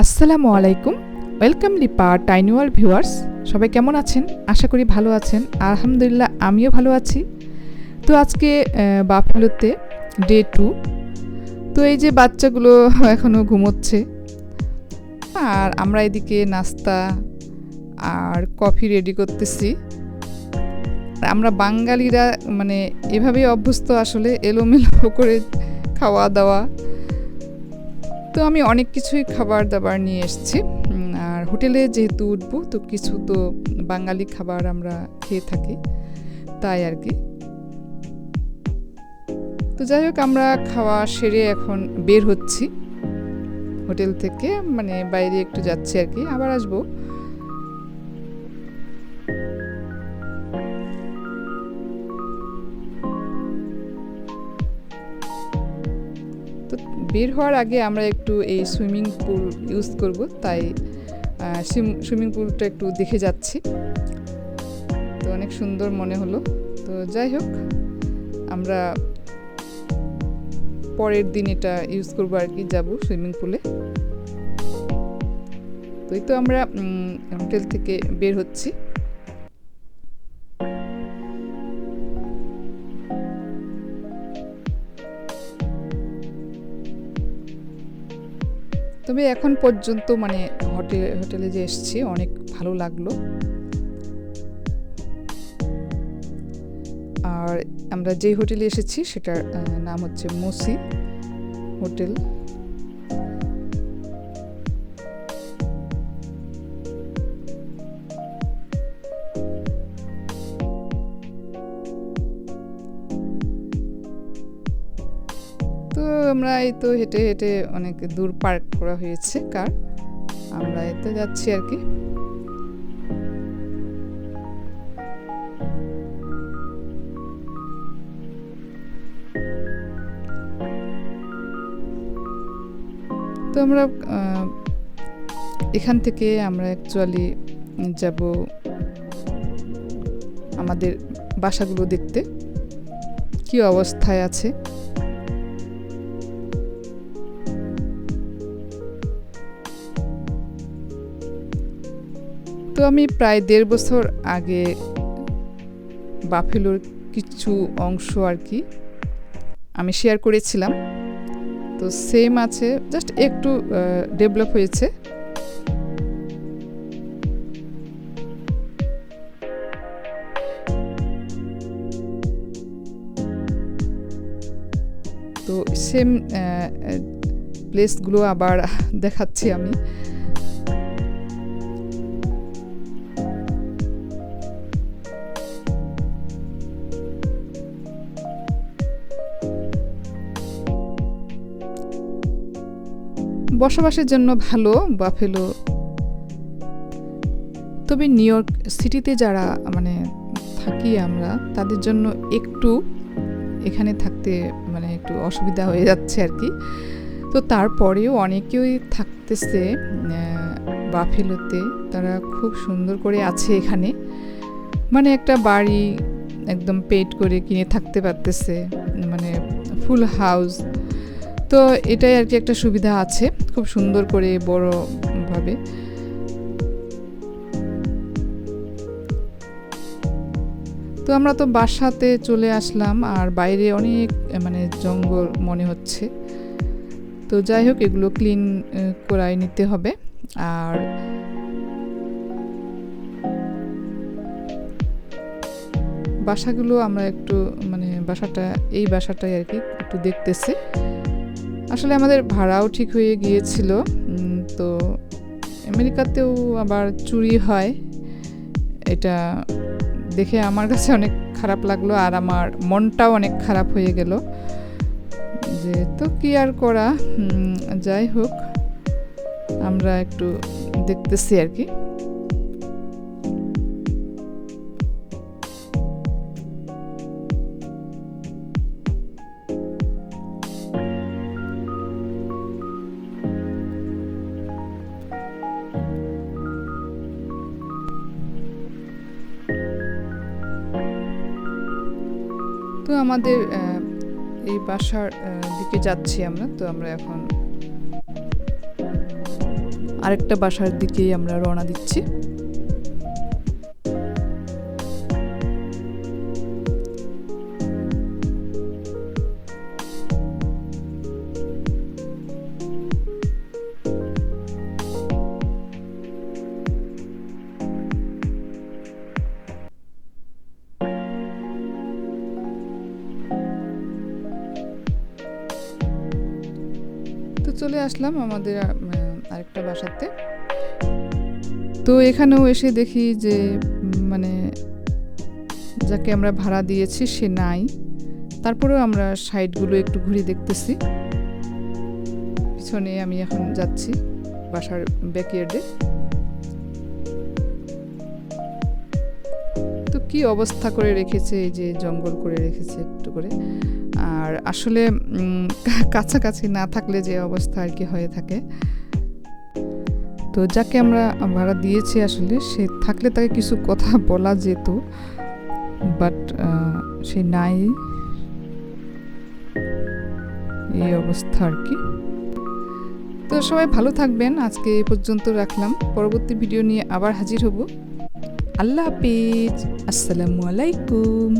আসসালামু আলাইকুম। ওয়েলকাম লিপা টাইনুয়াল ভিউয়ার্স। সবাই কেমন আছেন? আশা করি ভালো আছেন। আলহামদুলিল্লাহ, আমিও ভালো আছি। তো আজকে বাফেলোতে ডে টু। তো এই যে বাচ্চাগুলো এখনও ঘুমোচ্ছে, আর আমরা এদিকে নাস্তা আর কফি রেডি করতেছি। আমরা বাঙালিরা মানে এভাবেই অভ্যস্ত আসলে এলোমেলো করে খাওয়া দাওয়া। তো আমি অনেক কিছুই খাবার দাবার নিয়ে এসেছি। আর হোটেলে যেহেতু উঠবো, তো কিছু তো বাঙালি খাবার আমরা খেয়ে থাকি, তাই আর কি। তো যাই হোক, আমরা খাওয়া সেরে এখন বের হচ্ছি। হোটেল থেকে মানে বাইরে একটু যাচ্ছি আর কি, আবার আসব। বের হওয়ার আগে আমরা একটু এই সুইমিং পুল ইউজ করব, তাই সুইমিং পুলটা একটু দেখে যাচ্ছি। তো অনেক সুন্দর মনে হলো। তো যাই হোক, আমরা পরের দিন এটা ইউজ করব আর কি, যাব সুইমিং পুলে। তো এই তো আমরা হোটেল থেকে বের হচ্ছি। তবে এখন পর্যন্ত মানে হোটেল হোটেলে যে এসছি, অনেক ভালো লাগল। আর আমরা যেই হোটেলে এসেছি, সেটার নাম হচ্ছে মোসি হোটেল। আমরা এই তো হেঁটে হেঁটে অনেক দূর পার্ক করা হয়েছে কার। আমরা এতে যাচ্ছি আর কি। তো আমরা এখান থেকে আমরা অ্যাকচুয়ালি যাব আমাদের বাসাগুলো দেখতে। কি অবস্থায় আছে? আমি প্রায় দেড় বছর আগে বাফেলোর কিছু অংশ আর কি আমি শেয়ার করেছিলাম। তো সেম আছে জাস্ট একটু ডেভেলপ হয়েছে। তো সেম প্লেসগুলো আবার দেখাচ্ছি আমি। বসবাসের জন্য ভালো বাফেলো। তবে নিউ ইয়র্ক সিটিতে যারা মানে থাকি আমরা, তাদের জন্য একটু এখানে থাকতে মানে একটু অসুবিধা হয়ে যাচ্ছে আর কি তো তারপরেও অনেকেই থাকতেছে বাফেলোতে। তারা খুব সুন্দর করে আছে এখানে। মানে একটা বাড়ি একদম পেড করে কিনে থাকতে পারতেছে মানে ফুল হাউস। তো এটাই আর কি একটা সুবিধা আছে। খুব সুন্দর করে বড়ভাবে তো আমরা তো বাসাতে চলে আসলাম, আর বাইরে অনেক মানে জঙ্গল মনে হচ্ছে। তো যাই হোক, এগুলো ক্লিন করাই নিতে হবে। আর বাসাগুলো আমরা একটু মানে বাসাটা, এই বাসাটাই আর কি, একটু দেখতেছি। আসলে আমাদের ভাড়াও ঠিক হয়ে গিয়েছিল। তো আমেরিকাতেও আবার চুরি হয়। এটা দেখে আমার কাছে অনেক খারাপ লাগল আর আমার মনটাও অনেক খারাপ হয়ে গেল। যে তো কি আর করা? যাই হোক, আমরা একটু দেখতেছি আর কি। তো আমাদের এই বাসার দিকে যাচ্ছি আমরা। তো আমরা এখন আরেকটা বাসার দিকেই আমরা রওনা দিচ্ছি। চলে আসলাম আমাদের আরেকটা বাসাতে। তো এখানেও এসে দেখি যে মানে যাকে আমরা ভাড়া দিয়েছি সে নাই। তারপরেও আমরা সাইডগুলো একটু ঘুরে দেখতেছি। পিছনে আমি এখন যাচ্ছি বাসার ব্যাকইয়ার্ডে। তো কি অবস্থা করে রেখেছে, এই যে জঙ্গল করে রেখেছে একটু করে? আর আসলে কাছাকাছি না থাকলে যে অবস্থা আর কি হয়ে থাকে। তো যাকে আমরা ভাড়া দিয়েছি আসলে, সে থাকলে তাকে কিছু কথা বলা যেত, বাট সে নাই। এই অবস্থা আর কি। তো সবাই ভালো থাকবেন, আজকে এই পর্যন্ত রাখলাম। পরবর্তী ভিডিও নিয়ে আবার হাজির হব। আল্লাহ হাফিজ। আসসালামু আলাইকুম।